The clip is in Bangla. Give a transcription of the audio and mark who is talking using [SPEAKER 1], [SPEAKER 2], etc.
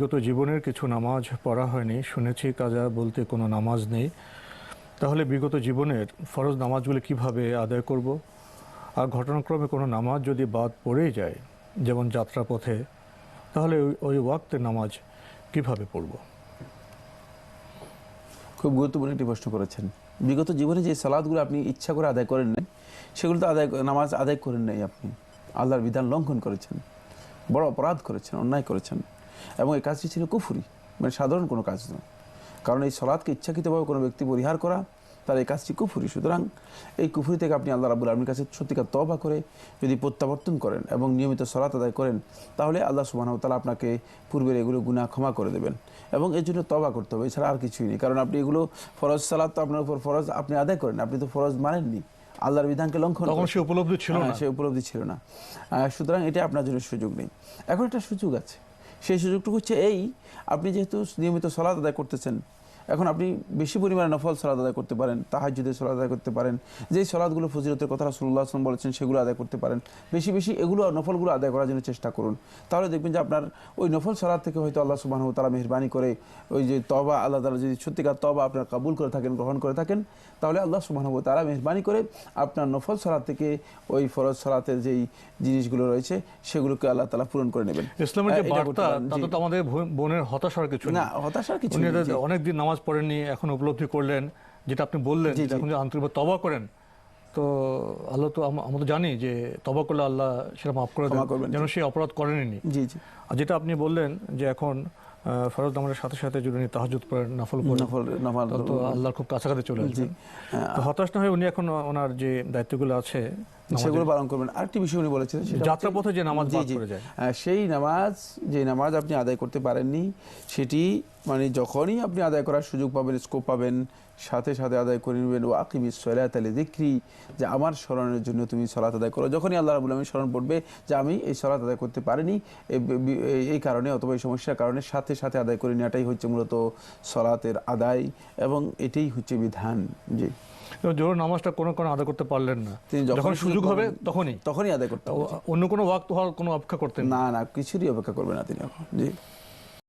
[SPEAKER 1] বিগত জীবনের কিছু নামাজ পড়া হয়নি, শুনেছি কাজা বলতে কোনো নামাজ নেই, তাহলে বিগত জীবনের ফরজ নামাজগুলো কীভাবে আদায় করব? আর ঘটনাক্রমে কোনো নামাজ যদি বাদ পড়েই যায়, যেমন যাত্রাপথে, তাহলে ওই ওই ওয়াক্তের নামাজ কীভাবে পড়ব?
[SPEAKER 2] খুব গুরুত্বপূর্ণ একটি প্রশ্ন করেছেন। বিগত জীবনে যে সালাদগুলো আপনি ইচ্ছা করে আদায় করেন নাই, সেগুলো তো আদায়, নামাজ আদায় করেন নাই আপনি। আল্লাহর বিধান লঙ্ঘন করেছেন, বড় অপরাধ করেছেন, অন্যায় করেছেন। এবং এই কাজটি ছিল কুফুরি মানে সাধারণ কোনো কাজ নয়। কারণ এই সলাদকে ইচ্ছাকৃতভাবে কোনো ব্যক্তি পরিহার করা তার এই কাজটি কুফুরি। সুতরাং এই কুফুরি থেকে আপনি আল্লাহ রাবুল আলমীর কাছে সত্যিকার তবা করে যদি প্রত্যাবর্তন করেন এবং নিয়মিত সলাত আদায় করেন তাহলে আল্লাহ সুবাহ তালা আপনাকে পূর্বের এগুলো গুনাহ ক্ষমা করে দেবেন এবং এর জন্য তবা করতে হবে। এছাড়া আর কিছুই নেই। কারণ আপনি এগুলো ফরজ সালাদ তো আপনার উপর ফরজ আপনি আদায় করেন আপনি তো ফরজ মানেননি। আল্লাহর বিধানকে লঙ্ঘন
[SPEAKER 1] তখন সে উপলব্ধি ছিল
[SPEAKER 2] হ্যাঁ,
[SPEAKER 1] না।
[SPEAKER 2] সে উপলব্ধি ছিল না। সুতরাং এটা আপনার জন্য সুযোগ নেই। এখন একটা সুযোগ আছে। সেই সুযোগটুকু হচ্ছে এই আপনি যেহেতু নিয়মিত সলাদ আদায় করতেছেন এখন আপনি বেশি পরিমাণে নফল সলাদ আদায় করতে পারেন তাহাজুদের সলাদ আদায় করতে পারেন যেই সলাদগুলো ফজিলতের কথা রাসুল্লাহ আসলাম বলেছেন সেগুলো আদায় করতে পারেন। বেশি বেশি এগুলো নফলগুলো আদায় করার জন্য চেষ্টা করুন। তাহলে দেখবেন যে আপনার ওই নফল সলাদ থেকে হয়তো আল্লাহ সুবাহ তারা মেহরবানি করে ওই যে তবা আল্লাহ তালা যদি সত্যিকার তবা আপনার কাবুল করে থাকেন গ্রহণ করে থাকেন তাহলে আল্লাহ সুবাহ তারা মেহরবানি করে আপনার নফল সলাদ থেকে ওই ফরজ সলাতের যেই জিনিসগুলো রয়েছে সেগুলোকে আল্লাহ তালা পূরণ করে নেবেন।
[SPEAKER 1] ইসলামের যে বার্তা তাতে তো আমাদের বোনের হতাশার কিছু
[SPEAKER 2] না হতাশার কিছু।
[SPEAKER 1] অনেকদিন নামাজ পড়েননি এখন উপলব্ধি করলেন যেটা আপনি বললেন। এখন যে আন্তরিক তবা করেন তো আল্লাহ তো আমরা তো জানি যে তবা করলে আল্লাহ সেটা মাফ করে
[SPEAKER 2] করবেন,
[SPEAKER 1] যেন সে অপরাধ করেনি
[SPEAKER 2] জি জি।
[SPEAKER 1] আর যেটা আপনি বললেন যে এখন ফরজ নামাজের সাথে সাথে যদি উনি তাহাজুদ পড়েন নফল পড়েন
[SPEAKER 2] নফল
[SPEAKER 1] তো আল্লাহর খুব কাছাকাছি চলে
[SPEAKER 2] জি। হ্যাঁ,
[SPEAKER 1] তো হতাশ না হয়ে উনি এখন ওনার যে দায়িত্বগুলো আছে
[SPEAKER 2] সেগুলো পালন করবেন। আরেকটি বিষয় উনি বলেছিলেন
[SPEAKER 1] যাত্রাপথে যে নামাজ
[SPEAKER 2] জি, জি।
[SPEAKER 1] পড়ে যায়।
[SPEAKER 2] সেই নামাজ যে নামাজ আপনি আদায় করতে পারেননি সেটি মানে যখনই আপনি আদায় করার সুযোগ পাবেন স্কোপ পাবেন সাথে সাথে আদায় করে নেবেন। ও আকিমি সলাত আলী দিক্রি যে আমার স্মরণের জন্য তুমি সলাত আদায় করো। যখনই আল্লাহ রাবুল আমি স্মরণ পড়বে যে আমি এই সলাত আদায় করতে পারিনি এই কারণে অথবা এই সমস্যার কারণে সাথে সাথে আদায় করে নেওয়াটাই হচ্ছে মূলত সলাতের আদায় এবং এটাই হচ্ছে বিধান। জি।
[SPEAKER 1] তো জোর নামাজটা কোনো কোনো আদা করতে পারলেন না।
[SPEAKER 2] তিনি
[SPEAKER 1] যখন সুযোগ হবে তখনই।
[SPEAKER 2] তখনই আদায় করতে
[SPEAKER 1] অন্য কোনো ওয়াক্ত হওয়ার কোনো অপেক্ষা করতেন না?
[SPEAKER 2] না না কিছুরই অপেক্ষা করবে না তিনি এখন। জি।